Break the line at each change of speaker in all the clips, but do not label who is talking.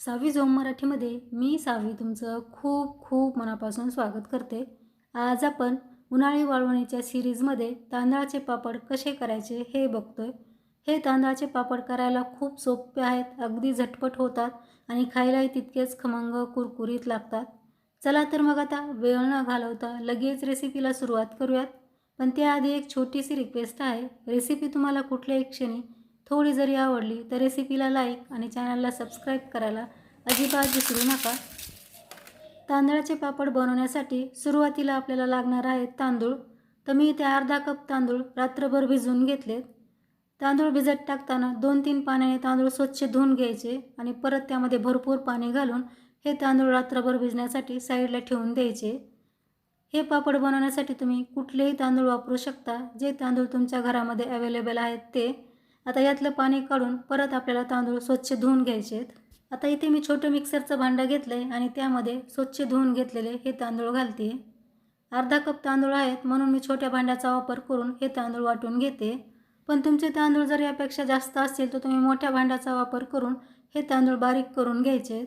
सावी zone मराठीमध्ये मी सावी तुमचं खूप खूप मनापासून स्वागत करते. आज आपण उन्हाळी वाळवणीच्या सिरीजमध्ये तांदळाचे पापड कसे करायचे हे बघतोय. हे तांदळाचे पापड करायला खूप सोपे आहेत अगदी झटपट होतात आणि खायलाही तितकेच खमंग कुरकुरीत लागतात. चला तर मग आता वेळ न घालवता लगेच रेसिपीला सुरुवात करूयात. पण त्याआधी एक छोटीशी रिक्वेस्ट आहे. रेसिपी तुम्हाला कुठल्याही क्षणी थोडी जरी आवडली तर रेसिपीला लाईक आणि चॅनलला सबस्क्राईब करायला अजिबात विसरू नका. तांदळाचे पापड बनवण्यासाठी सुरुवातीला आपल्याला लागणार आहेत तांदूळ. तर मी इथे अर्धा कप तांदूळ रात्रभर भिजवून घेतलेत. तांदूळ भिजत टाकताना दोन तीन पाण्याने तांदूळ स्वच्छ धुवून घ्यायचे आणि परत त्यामध्ये भरपूर पाणी घालून हे तांदूळ रात्रभर भिजण्यासाठी साईडला ठेवून द्यायचे. हे पापड बनवण्यासाठी तुम्ही कुठलेही तांदूळ वापरू शकता. जे तांदूळ तुमच्या घरामध्ये अवेलेबल आहेत ते आता यातलं पाणी काढून परत आपल्याला तांदूळ स्वच्छ धुवून घ्यायचे आहेत. आता इथे मी छोटं मिक्सरचं भांडं घेतलं आहे आणि त्यामध्ये स्वच्छ धुवून घेतलेले हे तांदूळ घालते. अर्धा कप तांदूळ आहेत म्हणून मी छोट्या भांड्याचा वापर करून हे तांदूळ वाटून घेते. पण तुमचे तांदूळ जर यापेक्षा जास्त असतील तर तुम्ही मोठ्या भांड्याचा वापर करून हे तांदूळ बारीक करून घ्यायचे आहेत.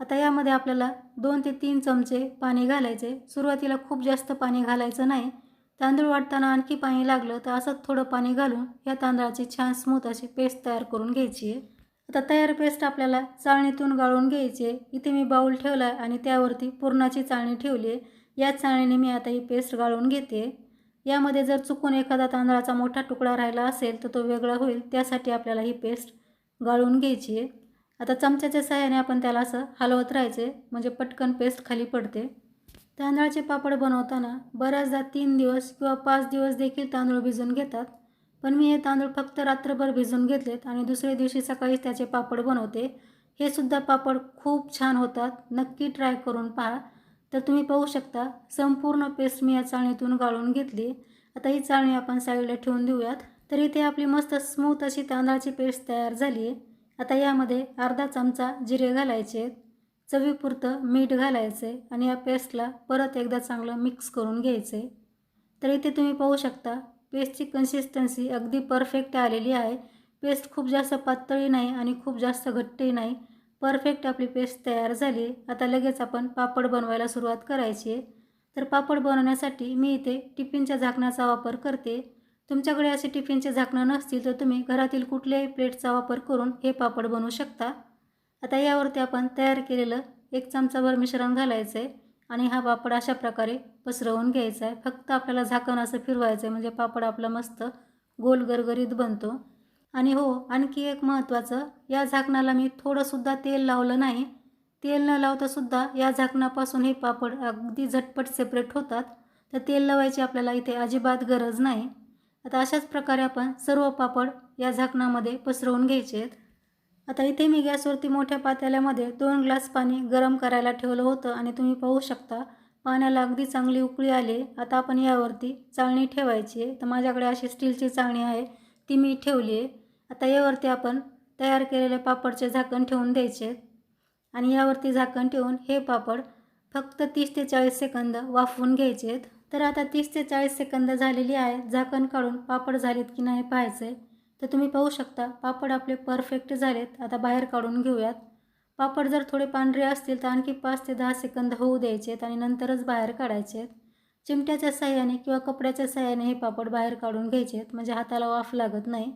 आता यामध्ये आपल्याला दोन ते तीन चमचे पाणी घालायचे. सुरुवातीला खूप जास्त पाणी घालायचं नाही. तांदूळ वाटताना आणखी पाणी लागलं तर असंच थोडं पाणी घालून या तांदळाची छान स्मूथ अशी पेस्ट तयार करून घ्यायची आहे. आता तयार पेस्ट आपल्याला चाळणीतून गाळून घ्यायची आहे. इथे मी बाऊल ठेवला आहे आणि त्यावरती पुरणाची चाळणी ठेवली आहे. या चाळणीने मी आता ही पेस्ट गाळून घेते. यामध्ये जर चुकून एखादा तांदळाचा मोठा तुकडा राहिला असेल तर तो वेगळा होईल. त्यासाठी आपल्याला ही पेस्ट गाळून घ्यायची आहे. आता चमच्याच्या सहाय्याने आपण त्याला असं हलवत राहायचे म्हणजे पटकन पेस्ट खाली पडते. तांदळाचे पापड बनवताना बऱ्याचदा तीन दिवस किंवा पाच दिवस देखील तांदूळ भिजून घेतात. पण मी हे तांदूळ फक्त रात्रभर भिजून घेतलेत आणि दुसऱ्या दिवशी सकाळीच त्याचे पापड बनवते. हे सुद्धा पापड खूप छान होतात. नक्की ट्राय करून पहा. तर तुम्ही पाहू शकता संपूर्ण पेस्ट मी या चाळणीतून गाळून घेतली. आता ही चाळणी आपण साईडला ठेवून देऊयात. तर इथे आपली मस्त स्मूथ अशी तांदळाची पेस्ट तयार झाली आहे आता यामध्ये अर्धा चमचा जिरे घालायचे आहेत. चवीपुरतं मीठ घालायचं आहे आणि या पेस्टला परत एकदा चांगलं मिक्स करून घ्यायचं आहे तर इथे तुम्ही पाहू शकता पेस्टची कन्सिस्टन्सी अगदी परफेक्ट आलेली आहे. पेस्ट खूप जास्त पातळी नाही आणि खूप जास्त घट्टही नाही. परफेक्ट आपली पेस्ट तयार झाली आता लगेच आपण पापड बनवायला सुरुवात करायची आहे. तर पापड बनवण्यासाठी मी इथे टिफिनच्या झाकणाचा वापर करते. तुमच्याकडे असे टिफिनचे झाकणं नसतील तर तुम्ही घरातील कुठल्याही प्लेटचा वापर करून हे पापड बनवू शकता. आता यावरती आपण तयार केलेलं एक चमचाभर मिश्रण घालायचं आहे आणि हा पापड अशा प्रकारे पसरवून घ्यायचा आहे. फक्त आपल्याला झाकण असं फिरवायचं आहे म्हणजे पापड आपला मस्त गोल गरगरीत बनतो. आणि हो आणखी एक महत्त्वाचं या झाकणाला मी थोडंसुद्धा तेल लावलं नाही. तेल न लावतासुद्धा या झाकणापासून हे पापड अगदी झटपट सेपरेट होतात. तर तेल लावायची आपल्याला इथे अजिबात गरज नाही. आता अशाच प्रकारे आपण सर्व पापड या झाकणामध्ये पसरवून घ्यायचे आहेत आता इथे मी गॅसवरती मोठ्या पातेल्यामध्ये दोन ग्लास पाणी गरम करायला ठेवलं होतं आणि तुम्ही पाहू शकता पाण्याला अगदी चांगली उकळी आली. आता आपण यावरती चाळणी ठेवायची आहे. तर माझ्याकडे अशी स्टीलची चाळणी आहे ती मी ठेवली आहे. आता यावरती आपण तयार केलेले पापडचे झाकण ठेवून द्यायचे आणि यावरती झाकण ठेवून हे पापड फक्त तीस ते चाळीस सेकंद वाफवून घ्यायचे आहेत. तर आता तीस ते चाळीस सेकंद झालेली आहे. झाकण काढून पापड झालेत की नाही पाहायचं आहे तर तुम्ही पाहू शकता पापड आपले परफेक्ट झालेत. आता बाहेर काढून घेऊयात. पापड जर थोडे पांढरे असतील तर आणखी पाच ते दहा सेकंद होऊ द्यायचे आहेत आणि नंतरच बाहेर काढायचे आहेत चिमट्याच्या साह्याने किंवा कपड्याच्या साह्याने हे पापड बाहेर काढून घ्यायचे आहेत म्हणजे हाताला वाफ लागत नाही.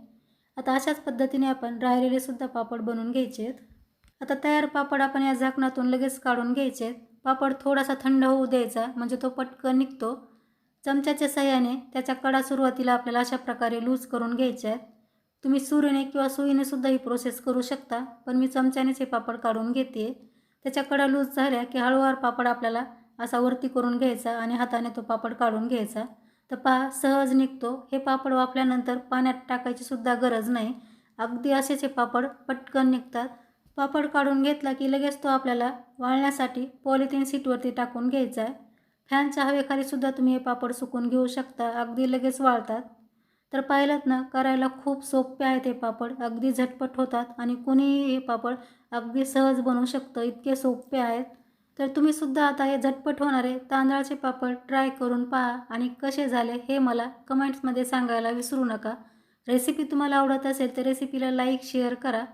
आता अशाच पद्धतीने आपण राहिलेले सुद्धा पापड बनवून घ्यायचे आहेत आता तयार पापड आपण या झाकणातून लगेच काढून घ्यायचेत. पापड थोडासा थंड होऊ द्यायचा म्हणजे तो पटकन निघतो. चमच्याच्या साह्याने त्याच्या कडा सुरुवातीला आपल्याला अशा प्रकारे लूज करून घ्यायच्या आहेत. तुम्ही सुरीने किंवा सुईने सुद्धा ही प्रोसेस करू शकता. पण मी चमच्यानेच हे पापड काढून घेते. त्याच्या कडा लूज झाल्या की हळूवार पापड आपल्याला असा वरती करून घ्यायचा आणि हाताने तो पापड काढून घ्यायचा. तर पहा सहज निघतो. हे पापड वापल्यानंतर पाण्यात टाकायची सुद्धा गरज नाही. अगदी असेच हे पापड पटकन निघतात. पापड काढून घेतला की लगेच तो आपल्याला वाळण्यासाठी पॉलिथिन सीटवरती टाकून घ्यायचा आहे. फॅनच्या हवेखाली सुद्धा तुम्ही हे पापड सुकून घेऊ शकता. अगदी लगेच वाळतात. तर पाहिलं ना करायला खूप सोपे आहेत हे पापड. अगदी झटपट होतात आणि कोणीही हे पापड अगदी सहज बनवू शकतं इतके सोपे आहेत. तर तुम्हीसुद्धा आता हे झटपट होणारे तांदळाचे पापड ट्राय करून पहा आणि कसे झाले हे मला कमेंट्समध्ये सांगायला विसरू नका. रेसिपी तुम्हाला आवडत असेल तर रेसिपीला लाईक शेअर करा.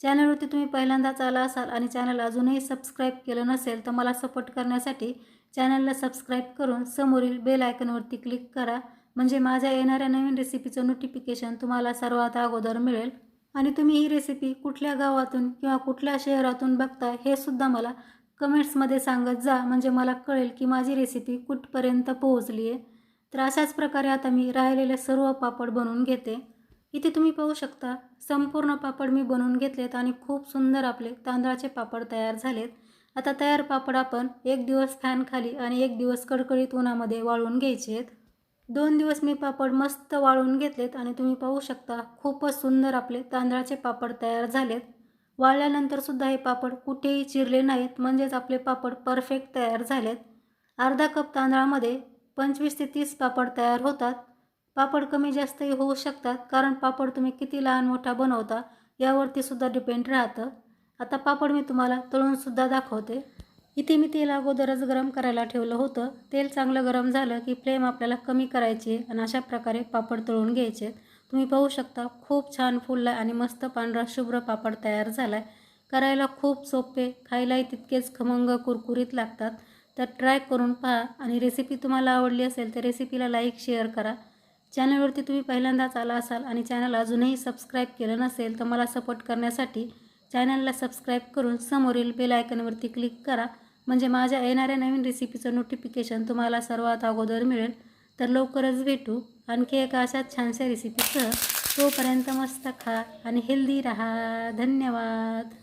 चॅनलवरती तुम्ही पहिल्यांदाच आला असाल आणि चॅनल अजूनही सबस्क्राईब केलं नसेल तर मला सपोर्ट करण्यासाठी चॅनलला सबस्क्राईब करून समोरील बेल आयकनवरती क्लिक करा. म्हणजे माझ्या येणाऱ्या नवीन रेसिपीचं नोटिफिकेशन तुम्हाला सर्वात अगोदर मिळेल. आणि तुम्ही ही रेसिपी कुठल्या गावातून किंवा कुठल्या शहरातून बघता हे सुद्धा मला कमेंट्समध्ये सांगत जा. म्हणजे मला कळेल की माझी रेसिपी कुठपर्यंत पोहोचली आहे तर अशाच प्रकारे आता मी राहिलेले सर्व पापड बनवून घेते. इथे तुम्ही पाहू शकता संपूर्ण पापड मी बनवून घेतलेत आणि खूप सुंदर आपले तांदळाचे पापड तयार झालेत. आता तयार पापड आपण एक दिवस फॅनखाली आणि एक दिवस कडकडीत उन्हामध्ये वाळवून घ्यायचे आहेत दोन दिवस मी पापड मस्त वाळून घेतलेत आणि तुम्ही पाहू शकता खूपच सुंदर आपले तांदळाचे पापड तयार झालेत. वाळल्यानंतरसुद्धा हे पापड कुठेही चिरले नाहीत म्हणजेच आपले पापड परफेक्ट तयार झालेत. अर्धा कप तांदळामध्ये पंचवीस ते तीस पापड तयार होतात. पापड कमी जास्तही होऊ शकतात कारण पापड तुम्ही किती लहान मोठा बनवता यावरती सुद्धा डिपेंड राहतं. आता पापड मी तुम्हाला तळूनसुद्धा दाखवते. इथे मी तेल अगोदरच गरम करायला ठेवलं होतं. तेल चांगलं गरम झालं की फ्लेम आपल्याला कमी करायची आहे आणि अशा प्रकारे पापड तळून घ्यायचे तुम्ही पाहू शकता खूप छान फुलला आणि मस्त पांढरा शुभ्र पापड तयार झाला आहे करायला खूप सोपे खायलाही तितकेच खमंग कुरकुरीत लागतात. तर ट्राय करून पहा आणि रेसिपी तुम्हाला आवडली असेल तर रेसिपीला लाईक शेअर करा. चॅनलवरती तुम्ही पहिल्यांदाच आला असाल आणि चॅनल अजूनही सबस्क्राईब केलं नसेल तर मला सपोर्ट करण्यासाठी चॅनलला सबस्क्राईब करून समोरील बेल आयकनवरती क्लिक करा. म्हणजे माझ्या येणाऱ्या नवीन रेसिपीचं नोटिफिकेशन तुम्हाला सर्वात अगोदर मिळेल. तर लवकरच भेटू. आणखी एका अशाच छानशा रेसिपीसह तोपर्यंत मस्त खा आणि हेल्दी राहा. धन्यवाद.